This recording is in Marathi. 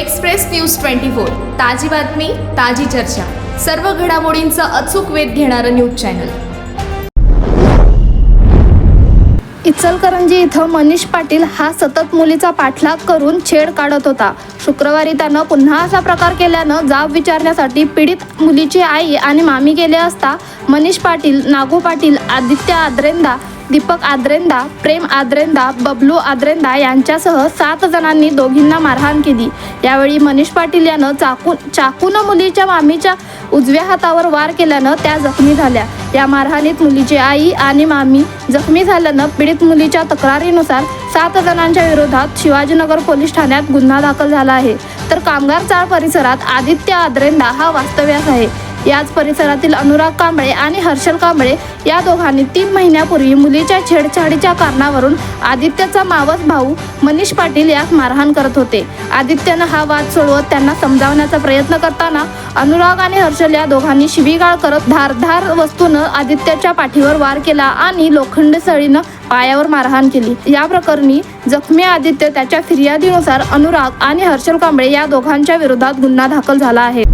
Express news twenty four. ताजी बातमी ताजी चर्चा. सर्व घडामोडींचा अचूक वेध घेणारं न्यूज चॅनल. इचलकरंजी इथं मनीष पाटील हा सतत मुलीचा पाठलाग करून छेड काढत होता. शुक्रवारी त्यानं पुन्हा असा प्रकार केल्यानं जाब विचारण्यासाठी पीडित मुलीची आई आणि मामी गेले असता मनीष पाटील नागू पाटील आदित्य आद्रेंदा दीपक आद्रेंदा प्रेम आद्रेंदा बबलू आद्रेंदा यांच्यासह सात जणांनी दोघींना मारहाण केली. यावेळी मनीष पाटील यानं चाकू चाकून मुलीच्या मामीच्या उजव्या हातावर वार केल्यानं त्या जखमी झाल्या. या मारहाणीत मुलीची आई आणि मामी जखमी झाल्यानं पीडित मुलीच्या तक्रारीनुसार सात जणांच्या विरोधात शिवाजीनगर पोलीस ठाण्यात गुन्हा दाखल झाला आहे. तर कामगार चाळ परिसरात आदित्य आद्रेंदा हा वास्तव्यास आहे. याच परिसरातील अनुराग कांबळे आणि हर्षल कांबळे या दोघांनी तीन महिन्यापूर्वी मुलीच्या छेडछाडीच्या कारणावरून आदित्यचा मावस भाऊ मनीष पाटील यास मारहाण करत होते. आदित्यनं हा वाद सोडवत त्यांना समजावण्याचा प्रयत्न करताना अनुराग आणि हर्षल या दोघांनी शिवीगाळ करत धारधार वस्तूनं आदित्यच्या पाठीवर वार केला आणि लोखंड सळीनं पायावर मारहाण केली. या प्रकरणी जखमी आदित्य त्याच्या फिर्यादीनुसार अनुराग आणि हर्षल कांबळे या दोघांच्या विरोधात गुन्हा दाखल झाला आहे.